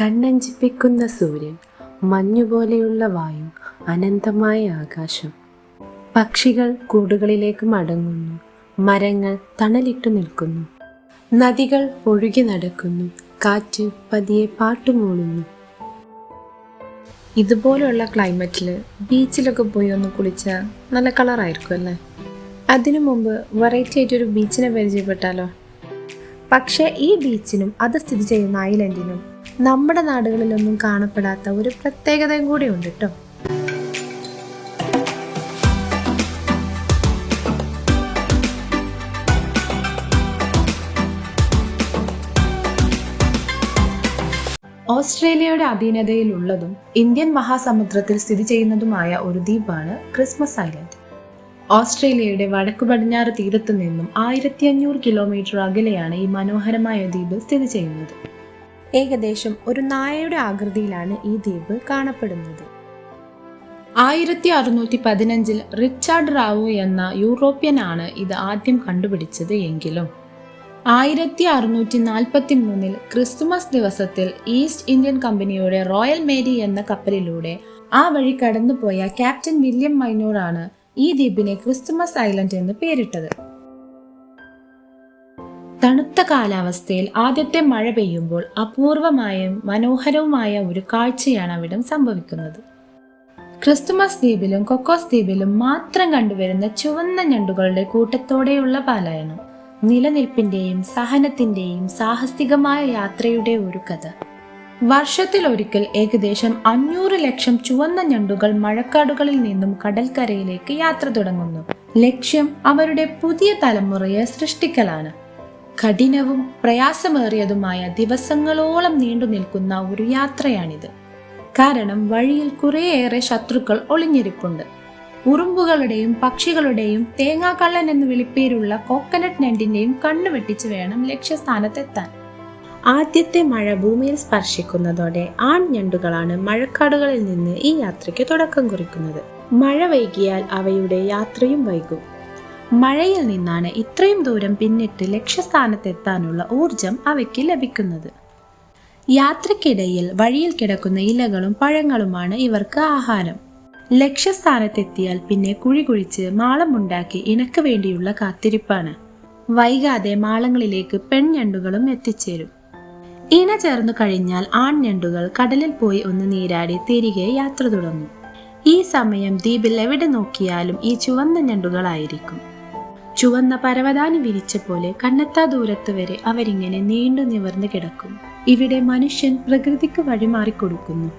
കണ്ണഞ്ചിപ്പിക്കുന്ന സൂര്യൻ മഞ്ഞുപോലെയുള്ള വായു അനന്തമായ ആകാശം. പക്ഷികൾ കൂടുകളിലേക്ക് മടങ്ങുന്നു. മരങ്ങൾ തണലിട്ടു നിൽക്കുന്നു. നദികൾ ഒഴുകി നടക്കുന്നു. കാറ്റ് പതിയെ പാട്ടുമൂളുന്നു. ഇതുപോലെയുള്ള ക്ലൈമറ്റിൽ ബീച്ചിലൊക്കെ പോയി ഒന്ന് കുളിച്ചാൽ നല്ല കളറായിരിക്കും അല്ലേ? അതിനു മുമ്പ് വെറൈറ്റി ആയിട്ടൊരു ബീച്ചിനെ പരിചയപ്പെട്ടാലോ? പക്ഷേ ഈ ബീച്ചിനും അത് സ്ഥിതി ചെയ്യുന്ന ഐലൻഡിനും നമ്മുടെ നാടുകളിലൊന്നും കാണപ്പെടാത്ത ഒരു പ്രത്യേകതയും കൂടി ഉണ്ട് കേട്ടോ ഓസ്ട്രേലിയയുടെ അധീനതയിലുള്ളതും ഇന്ത്യൻ മഹാസമുദ്രത്തിൽ സ്ഥിതി ചെയ്യുന്നതുമായ ഒരു ദ്വീപാണ് ക്രിസ്മസ് ഐലൻഡ്. ഓസ്ട്രേലിയയുടെ വടക്കു പടിഞ്ഞാറ് തീരത്തു നിന്നും ആയിരത്തി അഞ്ഞൂറ് കിലോമീറ്റർ അകലെയാണ് ഈ മനോഹരമായ ദ്വീപ് സ്ഥിതി ചെയ്യുന്നത്. ഏകദേശം ഒരു നായയുടെ ആകൃതിയിലാണ് ഈ ദ്വീപ് കാണപ്പെടുന്നത്. ആയിരത്തി അറുന്നൂറ്റി പതിനഞ്ചിൽ റിച്ചാർഡ് റാവു എന്ന യൂറോപ്യനാണ് ഇത് ആദ്യം കണ്ടുപിടിച്ചത് എങ്കിലും ആയിരത്തി അറുന്നൂറ്റി നാൽപ്പത്തി മൂന്നിൽ ക്രിസ്തുമസ് ദിവസത്തിൽ ഈസ്റ്റ് ഇന്ത്യൻ കമ്പനിയുടെ റോയൽ മേരി എന്ന കപ്പലിലൂടെ ആ വഴി കടന്നുപോയ ക്യാപ്റ്റൻ വില്യം മൈനോറാണ് ഈ ദ്വീപിനെ ക്രിസ്തുമസ് ഐലൻഡ് എന്ന് പേരിട്ടത്. തണുത്ത കാലാവസ്ഥയിൽ ആദ്യത്തെ മഴ പെയ്യുമ്പോൾ അപൂർവമായും മനോഹരവുമായ ഒരു കാഴ്ചയാണ് അവിടെ സംഭവിക്കുന്നത്. ക്രിസ്തുമസ് ദ്വീപിലും കൊക്കോസ് ദ്വീപിലും മാത്രം കണ്ടുവരുന്ന ചുവന്ന ഞണ്ടുകളുടെ കൂട്ടത്തോടെയുള്ള പാലായനം. നിലനിൽപ്പിന്റെയും സഹനത്തിന്റെയും സാഹസികമായ യാത്രയുടെ ഒരു കഥ. വർഷത്തിൽ ഒരിക്കൽ ഏകദേശം അഞ്ഞൂറ് ലക്ഷം ചുവന്ന ഞണ്ടുകൾ മഴക്കാടുകളിൽ നിന്നും കടൽക്കരയിലേക്ക് യാത്ര തുടങ്ങുന്നു. ലക്ഷ്യം അവരുടെ പുതിയ തലമുറയെ സൃഷ്ടിക്കലാണ്. കഠിനവും പ്രയാസമേറിയതുമായ ദിവസങ്ങളോളം നീണ്ടു നിൽക്കുന്ന ഒരു യാത്രയാണിത്. കാരണം വഴിയിൽ കുറേയേറെ ശത്രുക്കൾ ഒളിഞ്ഞിരിപ്പുണ്ട്. ഉറുമ്പുകളുടെയും പക്ഷികളുടെയും തേങ്ങാക്കള്ളൻ എന്ന് വിളിപ്പേരുള്ള കോക്കനട്ട് ഞണ്ടിന്റെയും കണ്ണു വെട്ടിച്ച് വേണം ലക്ഷ്യസ്ഥാനത്തെത്താൻ. ആദ്യത്തെ മഴ ഭൂമിയിൽ സ്പർശിക്കുന്നതോടെ ആൺഞണ്ടുകളാണ് മഴക്കാടുകളിൽ നിന്ന് ഈ യാത്രയ്ക്ക് തുടക്കം കുറിക്കുന്നത്. മഴ വൈകിയാൽ അവയുടെ യാത്രയും വൈകും. മഴയിൽ നിന്നാണ് ഇത്രയും ദൂരം പിന്നിട്ട് ലക്ഷ്യസ്ഥാനത്തെത്താനുള്ള ഊർജം അവയ്ക്ക് ലഭിക്കുന്നത്. യാത്രക്കിടയിൽ വഴിയിൽ കിടക്കുന്ന ഇലകളും പഴങ്ങളുമാണ് ഇവർക്ക് ആഹാരം. ലക്ഷ്യസ്ഥാനത്തെത്തിയാൽ പിന്നെ കുഴി കുഴിച്ച് മാളമുണ്ടാക്കി ഇണക്ക് വേണ്ടിയുള്ള കാത്തിരിപ്പാണ്. വൈകാതെ മാളങ്ങളിലേക്ക് പെൺഞണ്ടുകളും എത്തിച്ചേരും. ഇണ ചേർന്നു കഴിഞ്ഞാൽ ആൺഞണ്ടുകൾ കടലിൽ പോയി ഒന്ന് നീരാടി തിരികെ യാത്ര തുടങ്ങും. ഈ സമയം ദ്വീപിൽ എവിടെ നോക്കിയാലും ഈ ചുവന്ന ഞണ്ടുകളായിരിക്കും. ചുവന്ന പരവതാനി വിരിച്ച പോലെ കണ്ണെത്താ ദൂരത്ത് വരെ അവരിങ്ങനെ നീണ്ടു നിവർന്നു കിടക്കും. ഇവിടെ മനുഷ്യൻ പ്രകൃതിക്ക് വഴിമാറിക്കൊടുക്കുന്നു.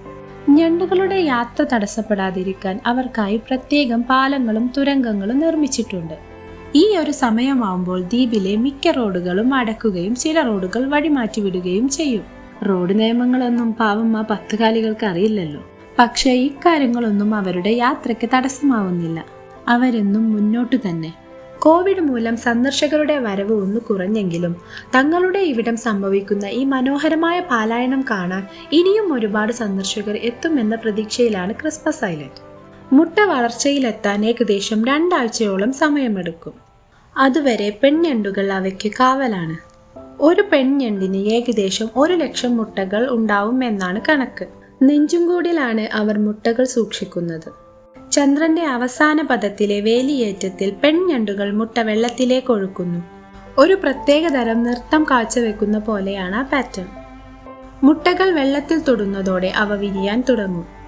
ഞണ്ടുകളുടെ യാത്ര തടസ്സപ്പെടാതിരിക്കാൻ അവർക്കായി പ്രത്യേകം പാലങ്ങളും തുരങ്കങ്ങളും നിർമ്മിച്ചിട്ടുണ്ട്. ഈ ഒരു സമയമാവുമ്പോൾ ദ്വീപിലെ മിക്ക റോഡുകളും അടക്കുകയും ചില റോഡുകൾ വഴിമാറ്റി വിടുകയും ചെയ്യും. റോഡ് നിയമങ്ങളൊന്നും പാവം ആ പത്തുകാലികൾക്ക് അറിയില്ലല്ലോ. പക്ഷേ ഇക്കാര്യങ്ങളൊന്നും അവരുടെ യാത്രയ്ക്ക് തടസ്സമാവുന്നില്ല. അവരെന്നും മുന്നോട്ടു തന്നെ. കോവിഡ് മൂലം സന്ദർശകരുടെ വരവ് ഒന്ന് കുറഞ്ഞെങ്കിലും തങ്ങളുടെ ഇവിടം സംഭവിക്കുന്ന ഈ മനോഹരമായ പാലായനം കാണാൻ ഇനിയും ഒരുപാട് സന്ദർശകർ എത്തുമെന്ന പ്രതീക്ഷയിലാണ് ക്രിസ്മസ് ഐലൻഡ്. മുട്ട വളർച്ചയിലെത്താൻ ഏകദേശം രണ്ടാഴ്ചയോളം സമയമെടുക്കും. അതുവരെ പെൺഞണ്ടുകൾ അവയ്ക്ക് കാവലാണ്. ഒരു പെൺഞണ്ടിന് ഏകദേശം ഒരു ലക്ഷം മുട്ടകൾ ഉണ്ടാവും എന്നാണ് കണക്ക്. നെഞ്ചുംകൂടിലാണ് അവർ മുട്ടകൾ സൂക്ഷിക്കുന്നത്. ചന്ദ്രന്റെ അവസാന പദത്തിലെ വേലിയേറ്റത്തിൽ പെൺഞണ്ടുകൾ മുട്ട വെള്ളത്തിലേക്ക് ഒഴുക്കുന്നു. ഒരു പ്രത്യേക തരം നൃത്തം കാഴ്ചവെക്കുന്ന പോലെയാണ് ആ പാറ്റേൺ. മുട്ടകൾ വെള്ളത്തിൽ തൊടുന്നതോടെ അവ വിരിയാൻ തുടങ്ങും.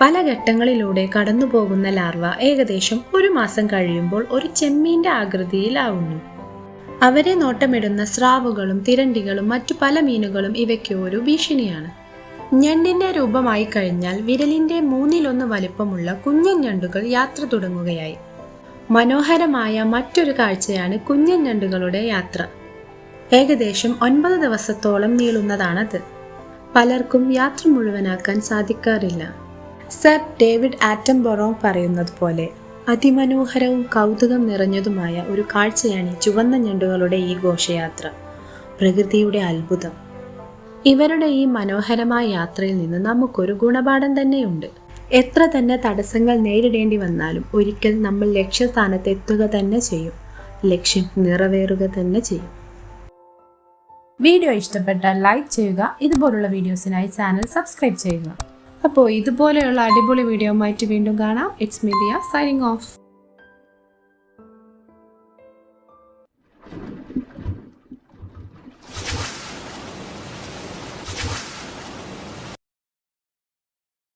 പല ഘട്ടങ്ങളിലൂടെ കടന്നുപോകുന്ന ലാർവ ഏകദേശം ഒരു മാസം കഴിയുമ്പോൾ ഒരു ചെമ്മീന്റെ ആകൃതിയിലാവുന്നു. അവരെ നോട്ടമിടുന്ന സ്രാവുകളും തിരണ്ടികളും മറ്റു പല മീനുകളും ഇവയ്ക്ക് ഒരു ഭീഷണിയാണ്. ഞണ്ടിന്റെ രൂപമായി കഴിഞ്ഞാൽ വിരലിന്റെ മൂന്നിലൊന്ന് വലിപ്പമുള്ള കുഞ്ഞൻ ഞണ്ടുകൾ യാത്ര തുടങ്ങുകയായി. മനോഹരമായ മറ്റൊരു കാഴ്ചയാണ് കുഞ്ഞൻ ഞണ്ടുകളുടെ യാത്ര. ഏകദേശം ഒൻപത് ദിവസത്തോളം നീളുന്നതാണത്. പലർക്കും യാത്ര മുഴുവനാക്കാൻ സാധിക്കാറില്ല. സർ ഡേവിഡ് ആറ്റംബൊറോ പറയുന്നത് പോലെ അതിമനോഹരവും കൗതുകം നിറഞ്ഞതുമായ ഒരു കാഴ്ചയാണ് ചുവന്ന ഞണ്ടുകളുടെ ഈ ഘോഷയാത്ര. പ്രകൃതിയുടെ അത്ഭുതം. ഇവരുടെ ഈ മനോഹരമായ യാത്രയിൽ നിന്ന് നമുക്കൊരു ഗുണപാഠം തന്നെയുണ്ട്. എത്ര തന്നെ തടസ്സങ്ങൾ നേരിടേണ്ടി വന്നാലും ഒരിക്കൽ നമ്മൾ ലക്ഷ്യസ്ഥാനത്ത് എത്തുക തന്നെ ചെയ്യും. ലക്ഷ്യം നിറവേറുക തന്നെ ചെയ്യും. വീഡിയോ ഇഷ്ടപ്പെട്ടാൽ ലൈക്ക് ചെയ്യുക ഇതുപോലുള്ള വീഡിയോസിനായി ചാനൽ സബ്സ്ക്രൈബ് ചെയ്യുക. അപ്പോൾ ഇതുപോലെയുള്ള അടിപൊളി വീഡിയോ ആയിട്ട് വീണ്ടും കാണാം. It's media signing off